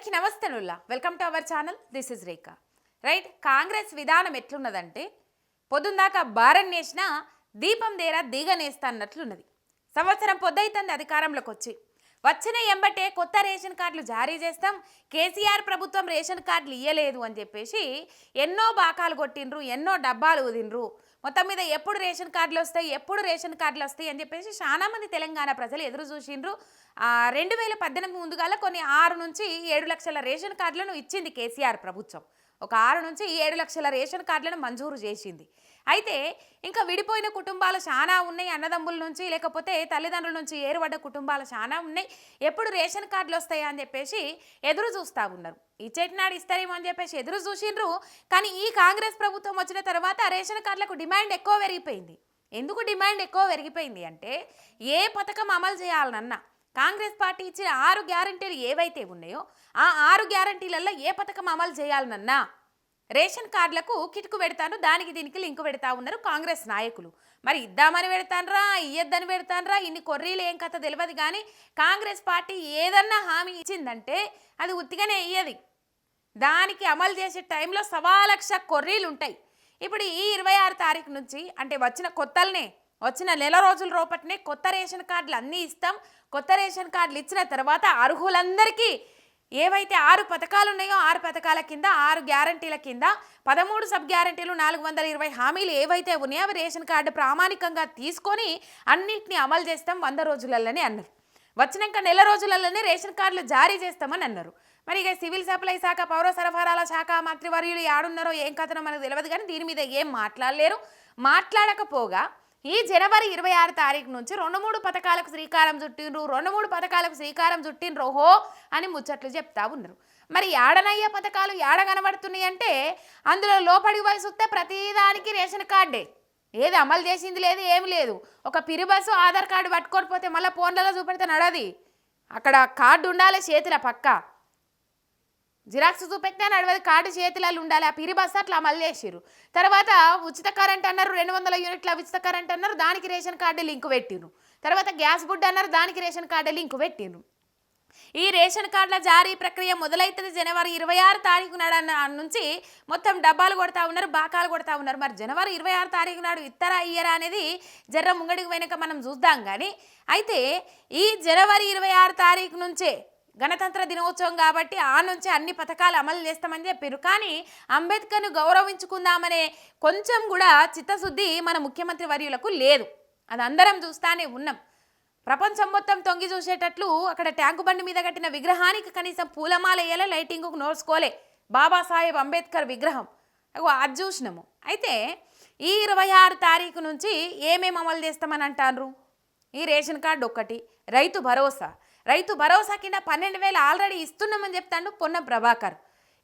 అందరికీ నమస్తేనుల్లా welcome to our channel. This is Rekha right Congress విధానం ఎట్లున్నదంటే పొద్దుందాకా బారం నేసిన దీపం దేరా దిగనేస్తా అన్నట్లున్నది. సంవత్సరం పొద్దైతుంది అధికారంలోకి వచ్చి. వచ్చిన ఎంబటే కొత్త రేషన్ కార్డులు జారీ చేస్తాం కేసీఆర్ ప్రభుత్వం రేషన్ కార్డులు ఇయ్యలేదు అని చెప్పేసి ఎన్నో బాకాలు కొట్టిండ్రు ఎన్నో డబ్బాలు ఊదిండ్రు. మొత్తం మీద ఎప్పుడు రేషన్ కార్డులు వస్తాయి ఎప్పుడు రేషన్ కార్డులు వస్తాయి అని చెప్పేసి చాలామంది తెలంగాణ ప్రజలు ఎదురు చూసిండ్రు. రెండు వేల పద్దెనిమిది ముందుగాల కొన్ని ఆరు నుంచి ఏడు లక్షల రేషన్ కార్డులను ఇచ్చింది కేసీఆర్ ప్రభుత్వం. ఒక ఆరు నుంచి ఏడు లక్షల రేషన్ కార్డులను మంజూరు చేసింది. అయితే ఇంకా విడిపోయిన కుటుంబాలు చాలా ఉన్నాయి అన్నదమ్ముల నుంచి లేకపోతే తల్లిదండ్రుల నుంచి ఏరుపడ్డ కుటుంబాలు చాలా ఉన్నాయి. ఎప్పుడు రేషన్ కార్డులు వస్తాయా అని చెప్పేసి ఎదురు చూస్తూ ఉన్నారు. ఇచ్చేటినాడు ఇస్తారేమో అని చెప్పేసి ఎదురు చూసిండ్రు. కానీ ఈ కాంగ్రెస్ ప్రభుత్వం వచ్చిన తర్వాత రేషన్ కార్డులకు డిమాండ్ ఎక్కువ పెరిగిపోయింది. ఎందుకు డిమాండ్ ఎక్కువ పెరిగిపోయింది అంటే ఏ పథకం అమలు చేయాలనన్నా కాంగ్రెస్ పార్టీ ఇచ్చిన ఆరు గ్యారంటీలు ఏవైతే ఉన్నాయో ఆ ఆరు గ్యారంటీలలో ఏ పథకం అమలు చేయాలనన్నా రేషన్ కార్డులకు కిటుకు పెడతాను దానికి దీనికి లింక్ పెడతా ఉన్నారు కాంగ్రెస్ నాయకులు. మరి ఇద్దామని పెడతానరా ఇయ్యద్దని పెడతానరా ఇన్ని కొర్రీలు ఏం కథ తెలియదు కానీ కాంగ్రెస్ పార్టీ ఏదన్నా హామీ ఇచ్చిందంటే అది ఉత్తిగానే ఇయ్యది. దానికి అమలు చేసే టైంలో సవా లక్ష కొర్రీలు ఉంటాయి. ఇప్పుడు ఈ ఇరవై ఆరు తారీఖు నుంచి అంటే వచ్చిన కొత్తలనే వచ్చిన నెల రోజుల రూపటినే కొత్త రేషన్ కార్డులు అన్నీ ఇస్తాం. కొత్త రేషన్ కార్డులు ఇచ్చిన తర్వాత అర్హులందరికీ ఏవైతే ఆరు పథకాలు ఉన్నాయో ఆరు పథకాల కింద ఆరు గ్యారంటీల కింద పదమూడు సబ్ గ్యారంటీలు నాలుగు వందల ఇరవై హామీలు ఏవైతే ఉన్నాయో అవి రేషన్ కార్డు ప్రామాణికంగా తీసుకొని అన్నిటిని అమలు చేస్తాం వంద రోజులలోనే అన్నారు వచ్చినాక నెల రోజులలోనే రేషన్ కార్డులు జారీ చేస్తామని అన్నారు. మరి ఇక సివిల్ సప్లై శాఖ పౌర సరఫరాల శాఖ మంత్రివర్యులు ఏడున్నారో ఏం కథనో మనకు తెలియదు కానీ దీని మీద ఏం మాట్లాడలేరు. మాట్లాడకపోగా ఈ జనవరి ఇరవై ఆరు తారీఖు నుంచి రెండు మూడు పథకాలకు శ్రీకారం చుట్టిండ్రు రెండు మూడు పథకాలకు శ్రీకారం చుట్టిండ్రు ఓహో అని ముచ్చట్లు చెప్తా ఉన్నారు. మరి ఏడనయ్య పథకాలు ఏడ కనబడుతున్నాయి అంటే అందులో లోపడి వయసు వస్తే ప్రతిదానికి రేషన్ కార్డే. ఏది అమలు చేసింది లేదు ఏమి లేదు. ఒక పిరి బస్సు ఆధార్ కార్డు పట్టుకొని పోతే మళ్ళీ ఫోన్లలో చూపెడితే నడది. అక్కడ కార్డు ఉండాలి చేతిలో పక్క. జిరాక్స్ చూపెట్టినా నడవదు కార్డు చేతిలాలు ఉండాలి. ఆ పిరి అట్లా అమలు చేసిర్రు తర్వాత ఉచిత కరెంట్ అన్నారు రెండు వందల యూనిట్ల ఉచిత కరెంట్ అన్నారు దానికి రేషన్ కార్డు లింక్ పెట్టిర్రు. తర్వాత గ్యాస్ బుడ్ అన్నారు దానికి రేషన్ కార్డు లింక్ పెట్టిర్రు. ఈ రేషన్ కార్డుల జారీ ప్రక్రియ మొదలైతుంది జనవరి ఇరవై ఆరు తారీఖు నాడు అన్న- నుంచి మొత్తం డబ్బాలు కొడతా ఉన్నారు బాకాలు కొడతా ఉన్నారు. మరి జనవరి ఇరవై ఆరు తారీఖు నాడు ఇత్తరా ఇయ్యరా అనేది జర్ర ముంగడికి వెనుక మనం చూద్దాం కానీ అయితే ఈ జనవరి ఇరవై ఆరు తారీఖు నుంచే గణతంత్ర దినోత్సవం కాబట్టి ఆ నుంచి అన్ని పథకాలు అమలు చేస్తామని చెప్పారు. కానీ అంబేద్కర్ను గౌరవించుకుందామనే కొంచెం కూడా చిత్తశుద్ధి మన ముఖ్యమంత్రి వర్యులకు లేదు. అది అందరం చూస్తానే ఉన్నాం. ప్రపంచం మొత్తం తొంగి చూసేటట్లు అక్కడ ట్యాంకు బండి మీద కట్టిన విగ్రహానికి కనీసం పూలమాల వేయాలి లైటింగ్కు నోడ్చుకోలే బాబాసాహెబ్ అంబేద్కర్ విగ్రహం. అది చూసినాము. అయితే ఈ ఇరవై ఆరు తారీఖు నుంచి ఏమేమి అమలు చేస్తామని అంటారు ఈ రేషన్ కార్డు ఒక్కటి రైతు భరోసా. రైతు భరోసా కింద పన్నెండు వేలు ఆల్రెడీ ఇస్తున్నామని చెప్తాడు పొన్నం ప్రభాకర్.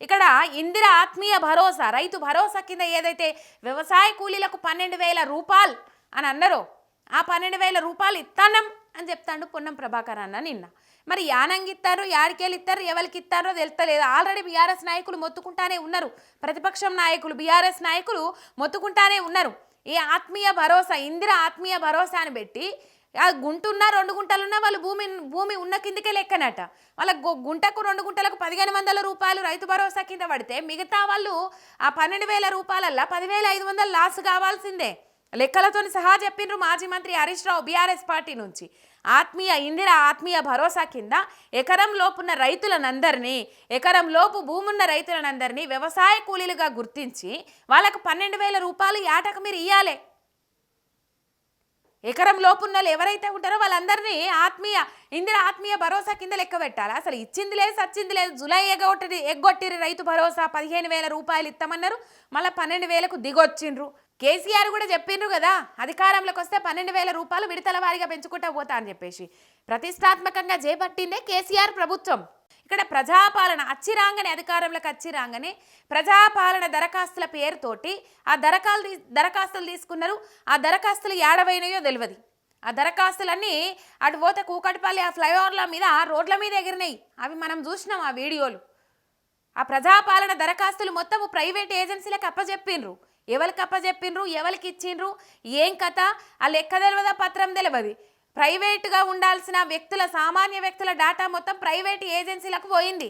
ఇక్కడ ఇందిర ఆత్మీయ భరోసా రైతు భరోసా కింద ఏదైతే వ్యవసాయ కూలీలకు పన్నెండు వేల రూపాయలు అని అన్నారో ఆ పన్నెండు వేల రూపాయలు ఇస్తానం అని చెప్తాడు పొన్నం ప్రభాకర్ అన్న నిన్న. మరి యానంగి ఇస్తారు యాడికేళ్ళు ఇస్తారు ఎవరికి ఇస్తారో తెలుస్తలేదు ఆల్రెడీ బీఆర్ఎస్ నాయకులు మొత్తుకుంటానే ఉన్నారు. ప్రతిపక్షం నాయకులు బీఆర్ఎస్ నాయకులు మొత్తుకుంటానే ఉన్నారు. ఈ ఆత్మీయ భరోసా ఇందిర ఆత్మీయ భరోసా అని పెట్టి గుంటున్నా రెండు గుంటలున్నా వాళ్ళు భూమి భూమి ఉన్న కిందకే లెక్కనట. వాళ్ళ గుంటకు రెండు గుంటలకు పదిహేను వందల రూపాయలు రైతు భరోసా కింద పడితే మిగతా వాళ్ళు ఆ పన్నెండు వేల రూపాయలల్లా పదివేల ఐదు వందలు లాస్ కావాల్సిందే. లెక్కలతో సహా చెప్పిండ్రు మాజీ మంత్రి హరీష్ రావు బీఆర్ఎస్ పార్టీ నుంచి. ఆత్మీయ ఇందిర ఆత్మీయ భరోసా కింద ఎకరం లోపున్న రైతులనందరినీ ఎకరం లోపు భూమున్న రైతులనందరినీ వ్యవసాయ కూలీలుగా గుర్తించి వాళ్ళకు పన్నెండు వేల రూపాయలు ఏటకు మీరు ఇవ్వాలి ఎకరం లోపున్నోళ్ళు ఎవరైతే ఉంటారో వాళ్ళందరినీ ఆత్మీయ ఇందిర ఆత్మీయ భరోసా కింద లెక్క పెట్టాలి. అసలు ఇచ్చింది లేదు సచ్చింది లేదు. జులై ఎగ్గొట్టి ఎగ్గొట్టిరి రైతు భరోసా పదిహేను వేల రూపాయలు ఇస్తామన్నారు మళ్ళీ పన్నెండు వేలకు దిగొచ్చిండ్రు. కేసీఆర్ కూడా చెప్పిండ్రు కదా అధికారంలోకి వస్తే పన్నెండు వేల రూపాయలు విడతల వారీగా పెంచుకుంటా పోతా అని చెప్పేసి. ప్రతిష్టాత్మకంగా చేపట్టిందే కేసీఆర్ ప్రభుత్వం. ఇక్కడ ప్రజాపాలన అచ్చిరాంగనే అధికారంలోకి అచ్చిరాంగనే ప్రజాపాలన దరఖాస్తుల పేరుతోటి ఆ దరఖాలు దరఖాస్తులు తీసుకున్నారు. ఆ దరఖాస్తులు ఏడవైనయో తెలియదు ఆ దరఖాస్తులన్నీ అటు పోతే కూకటిపల్లి ఆ ఫ్లైఓవర్ల మీద రోడ్ల మీద ఎగిరినాయి. అవి మనం చూసినాం ఆ వీడియోలు. ఆ ప్రజాపాలన దరఖాస్తులు మొత్తం ప్రైవేట్ ఏజెన్సీలకు అప్పచెప్పిండ్రు ఎవరికి అప్పచెప్పిండ్రు ఎవరికి ఇచ్చిండ్రు ఏం కథ? ఆ లెక్క తెలియదా పత్రం తెలియదు ప్రైవేటుగా ఉండాల్సిన వ్యక్తుల సామాన్య వ్యక్తుల డాటా మొత్తం ప్రైవేట్ ఏజెన్సీలకు పోయింది.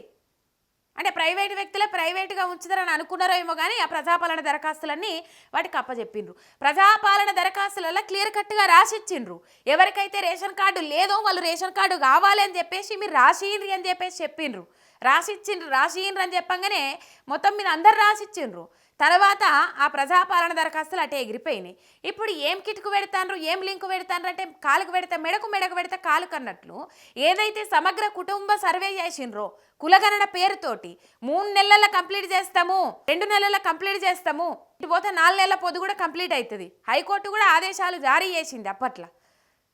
అంటే ప్రైవేట్ వ్యక్తులే ప్రైవేటుగా ఉంచుతారని అనుకున్నారో ఏమో కానీ ఆ ప్రజాపాలన దరఖాస్తులన్నీ వాటికి అప్పచెప్పిండ్రు ప్రజాపాలన దరఖాస్తులలో క్లియర్ కట్గా రాసిచ్చిండ్రు. ఎవరికైతే రేషన్ కార్డు లేదో వాళ్ళు రేషన్ కార్డు కావాలి అని చెప్పేసి మీరు రాసియండి అని చెప్పేసి చెప్పిండ్రు. రాసిచ్చిండ్రు రాసియండ్రు అని చెప్పంగానే మొత్తం మీద అందరు రాసిచ్చిండ్రు. తర్వాత ఆ ప్రజాపాలన దరఖాస్తులు అటే ఎగిరిపోయినాయి. ఇప్పుడు ఏం కిటుకు పెడతాండ్రు ఏం లింకు పెడతాన్రు అంటే కాలుకు పెడితే మెడకు మెడకు పెడితే కాలుకు అన్నట్లు ఏదైతే సమగ్ర కుటుంబ సర్వే చేసిండ్రో కులగణన పేరుతోటి మూడు నెలల కంప్లీట్ చేస్తాము రెండు నెలల కంప్లీట్ చేస్తాము ఇటు పోతే నాలుగు నెలల పొద్దు కూడా కంప్లీట్ అవుతుంది హైకోర్టు కూడా ఆదేశాలు జారీ చేసింది అప్పట్లో.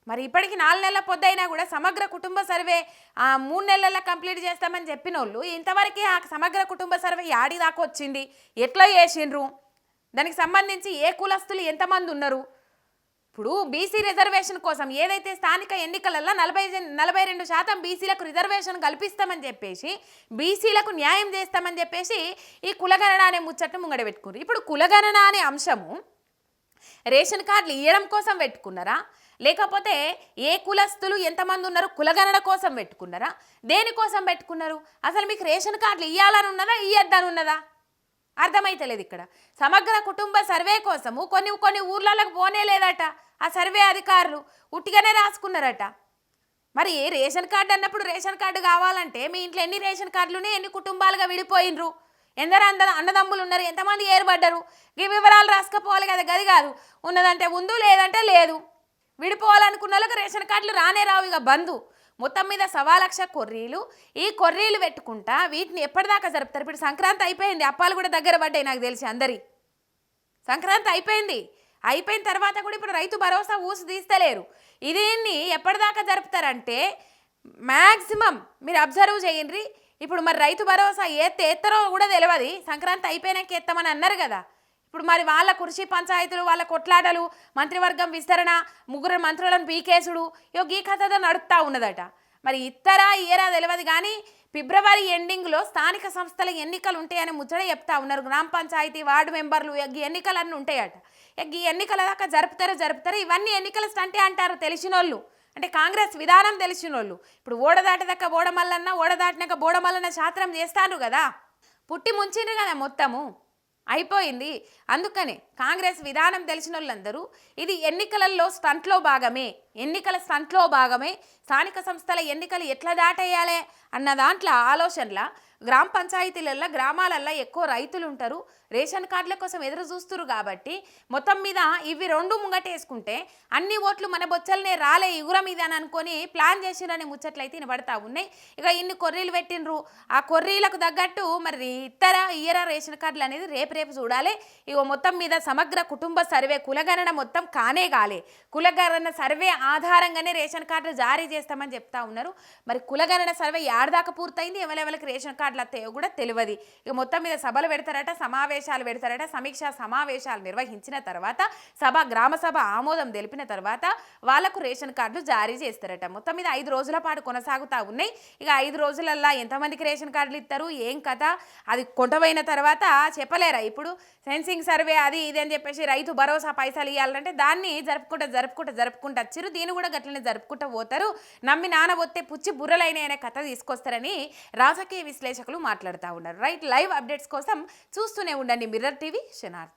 మరి ఇప్పటికి నాలుగు నెలల పొద్దైనా కూడా సమగ్ర కుటుంబ సర్వే ఆ, మూడు నెలల్లో కంప్లీట్ చేస్తామని చెప్పిన వాళ్ళు ఇంతవరకు ఆ సమగ్ర కుటుంబ సర్వే యాడి దాకా వచ్చింది? ఎట్లా చేసిండ్రు? దానికి సంబంధించి ఏ కులస్తులు ఎంతమంది ఉన్నారు? ఇప్పుడు బీసీ రిజర్వేషన్ కోసం ఏదైతే స్థానిక ఎన్నికలలో నలభై నలభై రెండు శాతం బీసీలకు రిజర్వేషన్ కల్పిస్తామని చెప్పేసి బీసీలకు న్యాయం చేస్తామని చెప్పేసి ఈ కులగణన అనే ముచ్చట్ను ముంగడ పెట్టుకున్నారు ఇప్పుడు కులగణన అనే అంశము రేషన్ కార్డులు ఇవ్వడం కోసం పెట్టుకున్నారా? లేకపోతే ఏ కులస్తులు ఎంతమంది ఉన్నారు కులగణన కోసం పెట్టుకున్నారా? దేనికోసం పెట్టుకున్నారు? అసలు మీకు రేషన్ కార్డులు ఇవ్వాలని ఉన్నదా? ఇయ్యద్దని ఉన్నదా? అర్థమైతలేదు ఇక్కడ. సమగ్ర కుటుంబ సర్వే కోసము కొన్ని కొన్ని ఊర్లలోకి పోనే లేదట. ఆ సర్వే అధికారులు ఉట్టిగానే రాసుకున్నారట. మరి ఏ రేషన్ కార్డు అన్నప్పుడు రేషన్ కార్డు కావాలంటే మీ ఇంట్లో ఎన్ని రేషన్ కార్డులునే ఎన్ని కుటుంబాలుగా విడిపోయినరు? ఎందరు అంద అన్నదమ్ములు ఉన్నారు. ఎంతమంది ఏర్పడ్డరు? ఈ వివరాలు రాసుకపోవాలి కదా. గది కాదు. ఉన్నదంటే ఉందో లేదంటే లేదు. విడిపోవాలనుకున్న వాళ్ళకి రేషన్ కార్డులు రానే రావు ఇక బంధు. మొత్తం మీద సవా లక్ష కొర్రీలు. ఈ కొర్రీలు పెట్టుకుంటా వీటిని ఎప్పటిదాకా జరుపుతారు? ఇప్పుడు సంక్రాంతి అయిపోయింది. అప్పాలు కూడా దగ్గర పడ్డాయి నాకు తెలిసి అందరి. సంక్రాంతి అయిపోయింది. అయిపోయిన తర్వాత కూడా ఇప్పుడు రైతు భరోసా ఊసి తీస్తలేరు. దీన్ని ఎప్పటిదాకా జరుపుతారంటే మ్యాక్సిమం మీరు అబ్జర్వ్ చేయండి. ఇప్పుడు మరి రైతు భరోసా ఎత్తే ఎత్తరో కూడా తెలియదు సంక్రాంతి అయిపోయినాక ఎత్తామని అన్నారు కదా. ఇప్పుడు మరి వాళ్ళ కృషి పంచాయతీలు వాళ్ళ కొట్లాటలు మంత్రివర్గం విస్తరణ ముగ్గురు మంత్రులను పీకేసుడు ఇగో ఈ కథ నడుపుతా ఉన్నదట. మరి ఇత్తరా ఇయరా తెలియదు కానీ ఫిబ్రవరి ఎండింగ్లో స్థానిక సంస్థల ఎన్నికలు ఉంటాయని ముచ్చట చెప్తా ఉన్నారు. గ్రామ పంచాయతీ వార్డు మెంబర్లు ఇక ఈ ఎన్నికలన్నీ ఉంటాయట. ఈ ఎన్నికల దాకా జరుపుతారు జరుపుతారు. ఇవన్నీ ఎన్నికల స్టంటే అంటారు తెలిసిన వాళ్ళు అంటే కాంగ్రెస్ విధానం తెలిసిన వాళ్ళు ఇప్పుడు ఓడదాటదక్క ఓడమల్లన్న ఓడదాటినాక బోడమల్లన్న శాస్త్రం చేస్తాను కదా. పుట్టి ముంచిండ్రు కదా మొత్తము. అయిపోయింది. అందుకనే కాంగ్రెస్ విధానం తెలిసిన వాళ్ళందరూ ఇది ఎన్నికలలో స్టంట్లో భాగమే ఎన్నికల స్టంట్లో భాగమే స్థానిక సంస్థల ఎన్నికలు ఎట్లా దాటేయాలి అన్న దాంట్లో ఆలోచనల గ్రామ పంచాయతీలల్లో గ్రామాలల్లో ఎక్కువ రైతులు ఉంటారు రేషన్ కార్డుల కోసం ఎదురు చూస్తురు కాబట్టి మొత్తం మీద ఇవి రెండు ముంగటేసుకుంటే అన్ని ఓట్లు మన బొచ్చలనే రాలే ఇగుర మీద అని అనుకొని ప్లాన్ చేసిరని ముచ్చట్లు అయితే వినబడతా ఉన్నాయి. ఇక ఇన్ని కొర్రీలు పెట్టినరు ఆ కొర్రీలకు తగ్గట్టు మరి ఇతర ఇయర రేషన్ కార్డులు అనేది రేపు రేపు చూడాలి. ఇక మొత్తం మీద సమగ్ర కుటుంబ సర్వే కులగణన మొత్తం కానే కాలే. కులగణన సర్వే ఆధారంగానే రేషన్ కార్డులు జారీ చేస్తామని చెప్తా ఉన్నారు. మరి కులగణన సర్వే యాడదాకా పూర్తయింది? ఎవరెవరికి రేషన్ కార్డులు వస్తాయో కూడా తెలియదు. ఇక మొత్తం మీద సభలు పెడతారట సమావేశం సమావేశాలు పెడతారట. సమీక్షా సమావేశాలు నిర్వహించిన తర్వాత సభ గ్రామ సభ ఆమోదం తెలిపిన తర్వాత వాళ్ళకు రేషన్ కార్డులు జారీ చేస్తారట. మొత్తం మీద ఐదు రోజుల పాటు కొనసాగుతా ఉన్నాయి. ఇక ఐదు రోజులల్లా ఎంతమందికి రేషన్ కార్డులు ఇస్తారు? ఏం కథ? అది కొంటపోయిన తర్వాత చెప్పలేరా? ఇప్పుడు సెన్సింగ్ సర్వే అది ఇది అని చెప్పేసి రైతు భరోసా పైసలు ఇవ్వాలంటే దాన్ని జరుపుకుంటా జరుపుకుంటా జరుపుకుంటా వచ్చిరు దీన్ని కూడా గట్లనే జరుపుకుంటా పోతారు. నమ్మి నానబొత్తే పుచ్చి బుర్రలైన అనే కథ తీసుకొస్తారని రాజకీయ విశ్లేషకులు మాట్లాడుతూ ఉన్నారు. రైట్ లైవ్ అప్డేట్స్ కోసం చూస్తూనే ఉండండి మిర్రర్ టీవీ షనార్